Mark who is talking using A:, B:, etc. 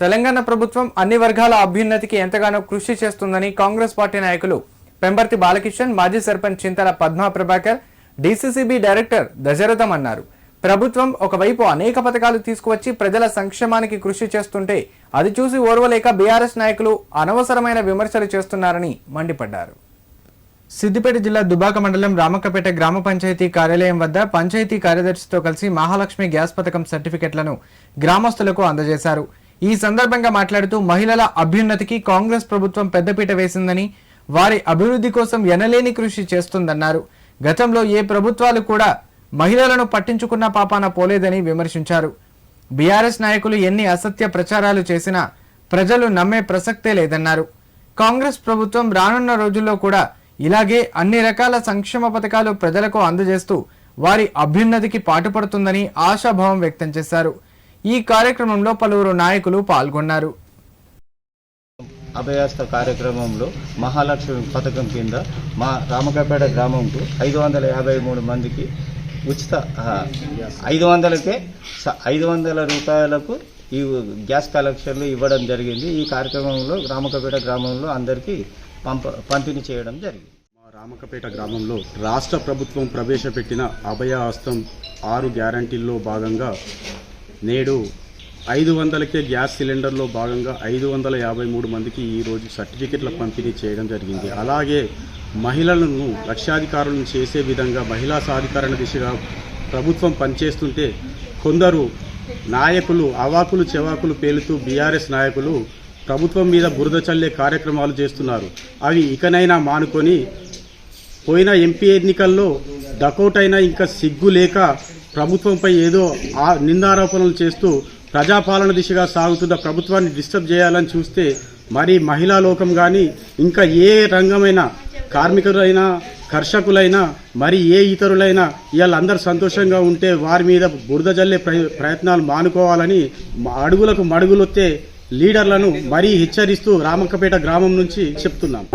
A: తెలంగాణ ప్రభుత్వం అన్ని వర్గాల అభ్యున్నతికి ఎంతగానో కృషి చేస్తుందని కాంగ్రెస్ పార్టీ నాయకులు పెంబర్తి బాలకిషన్ మాజీ సర్పంచ్ చింతల పద్మా ప్రభాకర్ డీసీసీబీ డైరెక్టర్ దశరథం అన్నారు. ప్రభుత్వం ఒకవైపు అనేక పథకాలు తీసుకువచ్చి ప్రజల సంక్షేమానికి కృషి చేస్తుంటే అది చూసి ఓర్వలేక బీఆర్ఎస్ నాయకులు అనవసరమైన విమర్శలు చేస్తున్నారని మండిపడ్డారు. సిద్దిపేట జిల్లా దుబాక మండలం రామక్కపేట గ్రామ పంచాయతీ కార్యాలయం వద్ద పంచాయతీ కార్యదర్శితో కలిసి మహాలక్ష్మి గ్యాస్ పథకం సర్టిఫికెట్లను గ్రామస్తులకు అందజేశారు. ఈ సందర్భంగా మాట్లాడుతూ మహిళల అభ్యున్నతికి కాంగ్రెస్ ప్రభుత్వం పెద్దపీట వేసిందని వారి అభివృద్ధి కోసం ఎనలేని కృషి చేస్తుందన్నారు. గతంలో ఏ ప్రభుత్వాలు కూడా మహిళలను పట్టించుకున్న పాపాన పోలేదని విమర్శించారు. బీఆర్ఎస్ నాయకులు ఎన్ని అసత్య ప్రచారాలు చేసినా ప్రజలు నమ్మే ప్రసక్తే లేదన్నారు. కాంగ్రెస్ ప్రభుత్వం రానున్న రోజుల్లో కూడా ఇలాగే అన్ని రకాల సంక్షేమ పథకాలు ప్రజలకు అందజేస్తూ వారి అభ్యున్నతికి పాటుపడుతుందని ఆశాభావం వ్యక్తం చేశారు. ఈ కార్యక్రమంలో పలువురు నాయకులు పాల్గొన్నారు.
B: అభయాస్త కార్యక్రమంలో మహాలక్ష్మి పథకం కింద మా రామకపేట గ్రామంకు ఐదు వందల యాభై మూడు మందికి ఉచిత ఐదు వందలకే స- ఐదు వందల రూపాయలకు ఈ గ్యాస్ కలెక్షన్లు ఇవ్వడం జరిగింది. ఈ కార్యక్రమంలో రామకపేట గ్రామంలో అందరికీ పంప పంపిణీ చేయడం జరిగింది.
C: మా రామకపేట గ్రామంలో రాష్ట్ర ప్రభుత్వం ప్రవేశపెట్టిన అభయ హస్తం ఆరు గ్యారంటీల్లో భాగంగా నేడు ఐదు వందలకే గ్యాస్ సిలిండర్లో భాగంగా ఐదు వందల యాభై మూడు మందికి ఈరోజు సర్టిఫికెట్ల పంపిణీ చేయడం జరిగింది. అలాగే మహిళలను లక్షాధికారులను చేసే విధంగా మహిళా సాధికారణ దిశగా ప్రభుత్వం పనిచేస్తుంటే కొందరు నాయకులు అవాకులు చెవాకులు పేలుతూ బీఆర్ఎస్ నాయకులు ప్రభుత్వం మీద బురద చల్లే కార్యక్రమాలు చేస్తున్నారు. అవి ఇకనైనా మానుకొని పోయిన ఎంపీ ఎన్నికల్లో డకౌట్ అయినా ఇంకా సిగ్గు లేక ప్రభుత్వంపై ఏదో ఆ నిందారోపణలు చేస్తూ ప్రజాపాలన దిశగా సాగుతున్న ప్రభుత్వాన్ని డిస్టర్బ్ చేయాలని చూస్తే మరి మహిళా లోకం కానీ ఇంకా ఏ రంగమైనా కార్మికులైనా కర్షకులైనా మరి ఏ ఇతరులైనా వీళ్ళందరూ సంతోషంగా ఉంటే వారి మీద బురద జల్లే ప్రయత్నాలు మానుకోవాలని అడుగులకు మడుగులొత్తే లీడర్లను మరీ హెచ్చరిస్తూ రామక్కపేట గ్రామం నుంచి చెప్తున్నాం.